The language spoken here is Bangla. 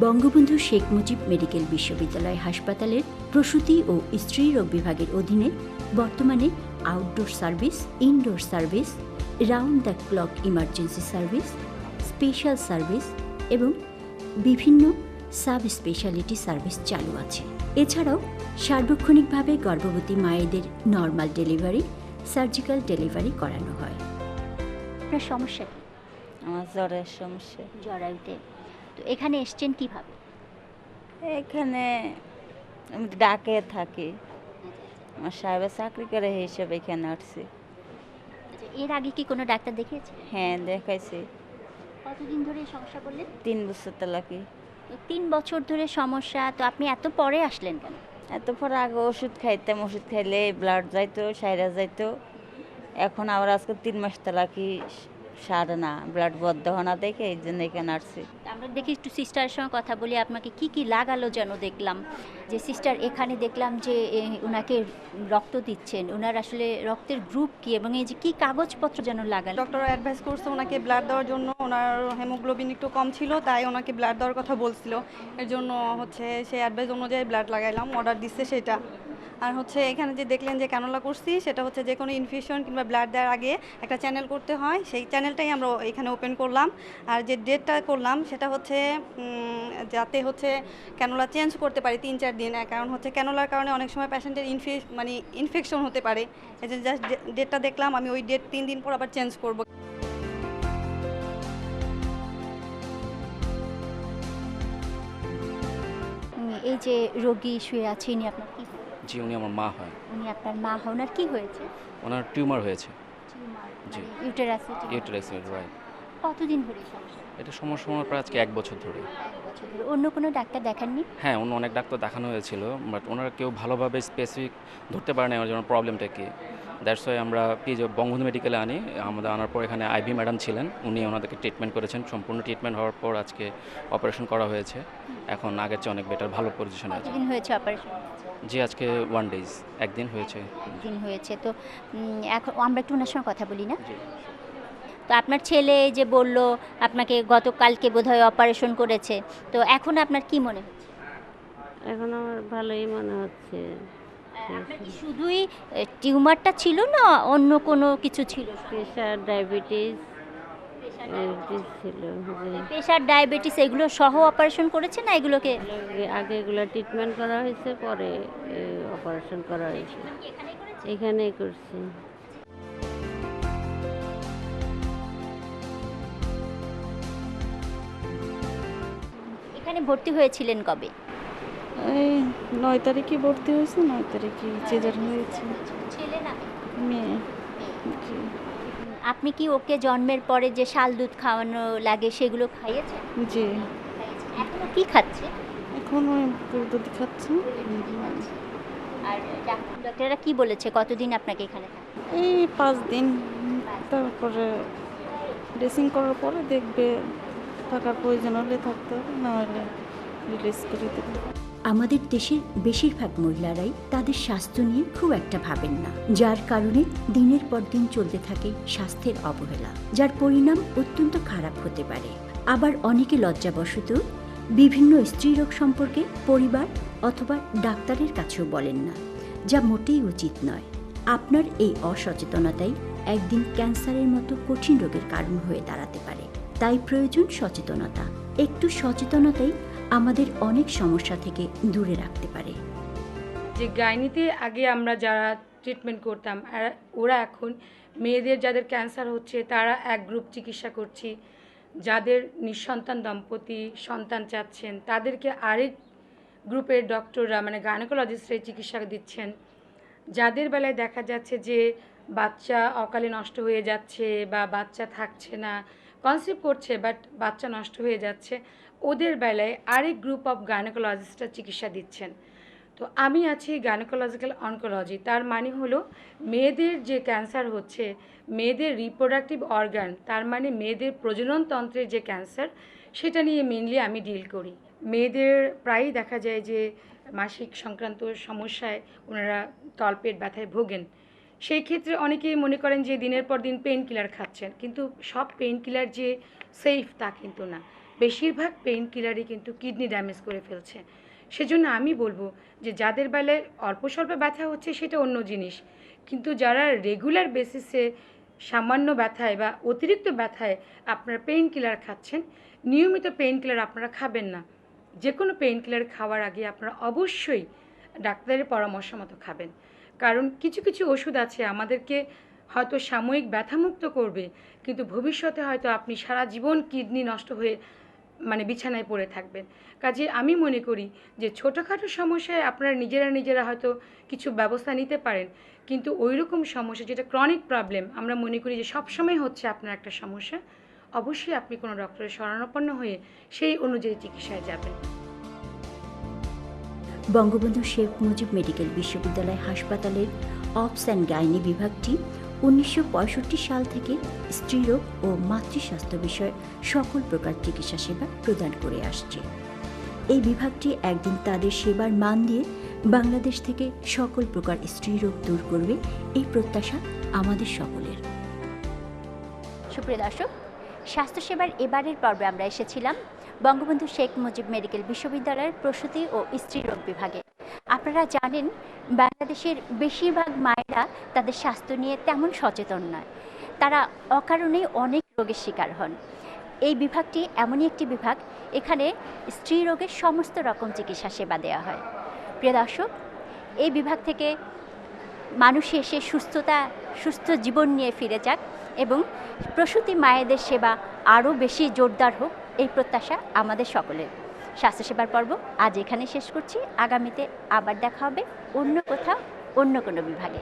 বঙ্গবন্ধু শেখ মুজিব মেডিকেল বিশ্ববিদ্যালয় হাসপাতালের প্রসূতি ও স্ত্রী রোগ বিভাগের অধীনে বর্তমানে outdoor service indoor service round the clock emergency service special service এবং বিভিন্ন সাব স্পেশালিটি সার্ভিস চালু আছে। এছাড়াও সার্বক্ষণিকভাবে গর্ভবতী মায়েদের নর্মাল ডেলিভারি সার্জিক্যাল ডেলিভারি করানো হয়। আপনার সমস্যা কি? আমার জ্বরের সমস্যা। জরায়ুতে তো এখানে এসছেন কীভাবে? এখানে আমি ডাকে থাকি। আমার সাহেবের চাকরি করে হিসেবে এখানে আসছি। আচ্ছা, এর আগে কি কোনো ডাক্তার দেখিয়েছে হ্যাঁ দেখাইছি। কতদিন ধরে এই সমস্যা বললেন তিন বছর তালাকি তো তিন বছর ধরে সমস্যা তো আপনি এত পরে আসলেন কেন? এত পর আগে ওষুধ খাইতাম ওষুধ খাইলে ব্লাড যাইতো সাইরা যাইতো। এখন আবার আজকে তিন মাস তালাকি সারে না ব্লাড বদ্ধ হনা দেখে এই জন্য এখানে আসছি। আমরা দেখি একটু সিস্টারের সঙ্গে কথা বলি, আপনাকে কি কি লাগালো যেন দেখলাম? যে সিস্টার এখানে দেখলাম যে ওনাকে রক্ত দিচ্ছেন। ওনার আসলে রক্তের গ্রুপ কি এবং এই যে কি কাগজপত্র যেন লাগালো? ডক্টর অ্যাডভাইস করছে ওনাকে ব্লাড দেওয়ার জন্য। ওনার হেমোগ্লোবিন একটু কম ছিল, তাই ওনাকে ব্লাড দেওয়ার কথা বলছিল। এর জন্য হচ্ছে সেই অ্যাডভাইস অনুযায়ী ব্লাড লাগাইলাম অর্ডার দিচ্ছে সেটা। আর হচ্ছে এখানে যে দেখলেন যে ক্যানোলা করছি, সেটা হচ্ছে যে কোনো ইনফিউশন কিংবা ব্লাড দেওয়ার আগে একটা চ্যানেল করতে হয়। সেই চ্যানেলটাই আমরা এখানে ওপেন করলাম। আর যে ডেটটা করলাম সেটা হচ্ছে যাতে হচ্ছে ক্যানোলা চেঞ্জ করতে পারি তিন চার দিন। কারণ হচ্ছে ক্যানোলার কারণে অনেক সময় প্যাশেন্টের ইনফে মানে ইনফেকশন হতে পারে। এই যে জাস্ট ডেটটা দেখলাম আমি ওই ডেট তিন দিন পর আবার চেঞ্জ করব। এই যে রোগী শুয়ে আছে ইনি আপনার কি? জি উনি আমার মা হয়। উনি আপনার মা হয়। ওনার কি হয়েছে? ওনার টিউমার হয়েছে। টিউমার জি। ইউটেরাসে ইউটেরাক্স রাইট কতদিন ধরে সমস্যা? এটা সমস্যা আমার প্রায় আজকে এক বছর ধরে। অন্য কোনো ডাক্তার দেখাননি? হ্যাঁ অন্য অনেক ডাক্তার দেখানো হয়েছিল বাট ওনারা কেউ ভালোভাবে স্পেসিফিক ধরতে পারে না জন্য প্রবলেমটা কি। দ্যাটস ওয়াই আমরা কি যে বঙ্গবন্ধু মেডিকেলে আনি আমাদের আনার পর এখানে আইভি ম্যাডাম ছিলেন উনি ওনাদেরকে ট্রিটমেন্ট করেছেন। সম্পূর্ণ ট্রিটমেন্ট হওয়ার পর আজকে অপারেশন করা হয়েছে। এখন আগের চেয়ে অনেক বেটার ভালো পজিশনে আছে। কতদিন হয়েছে অপারেশন জি আজকে ওয়ান ডেজ একদিন হয়েছে। দিন হয়েছে তো এখন আমরা একটু ওনার সঙ্গে কথা বলি না। তো আপনার ছেলে যে বলল আপনাকে গতকালকে বোধহয় অপারেশন করেছে তো এখন আপনার কি মনে হচ্ছে? এখন আমার ভালোই মনে হচ্ছে। আপনার কি শুধুই টিউমারটা ছিল না অন্য কোনো কিছু ছিল? Pressure diabetes diabetes. ছিল প্রেশার ডায়াবেটিস এগুলো সহ অপারেশন করেছে না এগুলোকে? আগে এগুলো ট্রিটমেন্ট করা হয়েছে পরে অপারেশন করা হয়েছে। এখানেই করছি। ভর্তি হয়েছিলেন কবে? এই নয় তারিখে ভর্তি হয়েছে নয় তারিখে সিজার হয়েছে। ছেলে না মেয়ে। আপনি কি ওকে জন্মের পরে যে শাল দুধ খাওয়ানো লাগে সেগুলো খাইয়েছেন? জি। এখনও কি খাচ্ছে? এখন ওই দুধ খাচ্ছে। আর ডাক্তার ডাক্তাররা কি বলেছে? কতদিন আপনাকে এখানে এই পাঁচ দিন। তারপরে ড্রেসিং করার পরে দেখবে থাকার প্রয়োজন হলে থাকতে হবে, না হলে রিলিজ করে দেবে আমাদের দেশের বেশিরভাগ মহিলারাই তাদের স্বাস্থ্য নিয়ে খুব একটা ভাবেন না, যার কারণে দিনের পর দিন চলতে থাকে স্বাস্থ্যের অবহেলা, যার পরিণাম অত্যন্ত খারাপ হতে পারে। আবার অনেকে লজ্জাবশত বিভিন্ন স্ত্রীরোগ সম্পর্কে পরিবার অথবা ডাক্তারের কাছেও বলেন না, যা মোটেই উচিত নয়। আপনার এই অসচেতনতাই একদিন ক্যান্সারের মতো কঠিন রোগের কারণ হয়ে দাঁড়াতে পারে। তাই প্রয়োজন সচেতনতা। একটু সচেতনতাই আমাদের অনেক সমস্যা থেকে দূরে রাখতে পারে। যে গাইনিতে আগে আমরা যারা ট্রিটমেন্ট করতাম ওরা এখন মেয়েদের যাদের ক্যান্সার হচ্ছে, তারা এক গ্রুপ চিকিৎসা করছি। যাদের নিঃসন্তান দম্পতি সন্তান চাচ্ছেন, তাদেরকে আরেক গ্রুপের ডক্টররা মানে গাইনোকোলজিস্টরা চিকিৎসা দিচ্ছেন। যাদের বেলায় দেখা যাচ্ছে যে বাচ্চা অকালে নষ্ট হয়ে যাচ্ছে বা বাচ্চা থাকছে না কনসেপ্ট করছে বাট বাচ্চা নষ্ট হয়ে যাচ্ছে, ওদের বেলায় আরেক গ্রুপ অফ গাইনোকোলজিস্টরা চিকিৎসা দিচ্ছেন। তো আমি আছি গাইনোকোলজিক্যাল অনকোলজি তার মানে হলো মেয়েদের যে ক্যান্সার হচ্ছে, মেয়েদের রিপ্রোডাক্টিভ অর্গান তার মানে মেয়েদের প্রজননতন্ত্রের যে ক্যান্সার সেটা নিয়ে মেনলি আমি ডিল করি। মেয়েদের প্রায়ই দেখা যায় যে মাসিক সংক্রান্ত সমস্যায় ওনারা তলপেট ব্যথায় ভোগেন। সেই ক্ষেত্রে অনেকেই মনে করেন যে দিনের পর দিন পেন কিলার খাচ্ছেন। কিন্তু সব পেন কিলার যে সেফ তা কিন্তু না। বেশিরভাগ পেইন কিলারই কিন্তু কিডনি ড্যামেজ করে ফেলছে। সেজন্য আমি বলব যে যাদের বেলায় অল্প স্বল্প ব্যথা হচ্ছে সেটা অন্য জিনিস। কিন্তু যারা রেগুলার বেসিসে সামান্য ব্যথায় বা অতিরিক্ত ব্যথায় আপনারা পেইন কিলার খাচ্ছেন, নিয়মিত পেইন কিলার আপনারা খাবেন না। যে কোনো পেইন কিলার খাওয়ার আগে আপনারা অবশ্যই ডাক্তারের পরামর্শ মতো খাবেন। কারণ কিছু কিছু ওষুধ আছে আমাদেরকে হয়তো সাময়িক ব্যথামুক্ত করবে, কিন্তু ভবিষ্যতে হয়তো আপনি সারা জীবন কিডনি নষ্ট হয়ে মানে বিছানায় পড়ে থাকবেন। কাজে আমি মনে করি যে ছোটোখাটো সমস্যায় আপনারা নিজেরা নিজেরা হয়তো কিছু ব্যবস্থা নিতে পারেন, কিন্তু ওই রকম সমস্যা যেটা ক্রনিক প্রবলেম আমরা মনে করি যে সবসময় হচ্ছে আপনার একটা সমস্যা। অবশ্যই আপনি কোনো ডক্টরের শরণাপন্ন হয়ে সেই অনুযায়ী চিকিৎসায় যাবেন। বঙ্গবন্ধু শেখ মুজিব মেডিকেল বিশ্ববিদ্যালয় হাসপাতালের অপস অ্যান্ড গাইনি বিভাগটি উনিশশো পঁয়ষট্টি সাল থেকে স্ত্রীরোগ ও মাতৃস্বাস্থ্য বিষয়ে সকল প্রকার চিকিৎসা সেবা প্রদান করে আসছে। এই বিভাগটি একদিন তাদের সেবার মান দিয়ে বাংলাদেশ থেকে সকল প্রকার স্ত্রীরোগ দূর করবে এই প্রত্যাশা আমাদের সকলের। সুপ্রিয় দর্শক, স্বাস্থ্যসেবার এবারের পর্বে আমরা এসেছিলাম বঙ্গবন্ধু শেখ মুজিব মেডিকেল বিশ্ববিদ্যালয়ের প্রসূতি ও স্ত্রীরোগ বিভাগে। আপনারা জানেন, বাংলাদেশের বেশিরভাগ মায়েরা তাদের স্বাস্থ্য নিয়ে তেমন সচেতন নয়। তারা অকারণেই অনেক রোগের শিকার হন। এই বিভাগটি এমনই একটি বিভাগ, এখানে স্ত্রী রোগের সমস্ত রকম চিকিৎসা সেবা দেওয়া হয়। প্রিয় দর্শক, এই বিভাগ থেকে মানুষ এসে সুস্থতা, সুস্থ জীবন নিয়ে ফিরে যাক এবং প্রসূতি মায়েদের সেবা আরও বেশি জোরদার হোক এই প্রত্যাশা আমাদের সকলের। স্বাস্থ্যসেবার পর্ব আজ এখানে শেষ করছি। আগামীতে আবার দেখা হবে অন্য কোথাও, অন্য কোনো বিভাগে।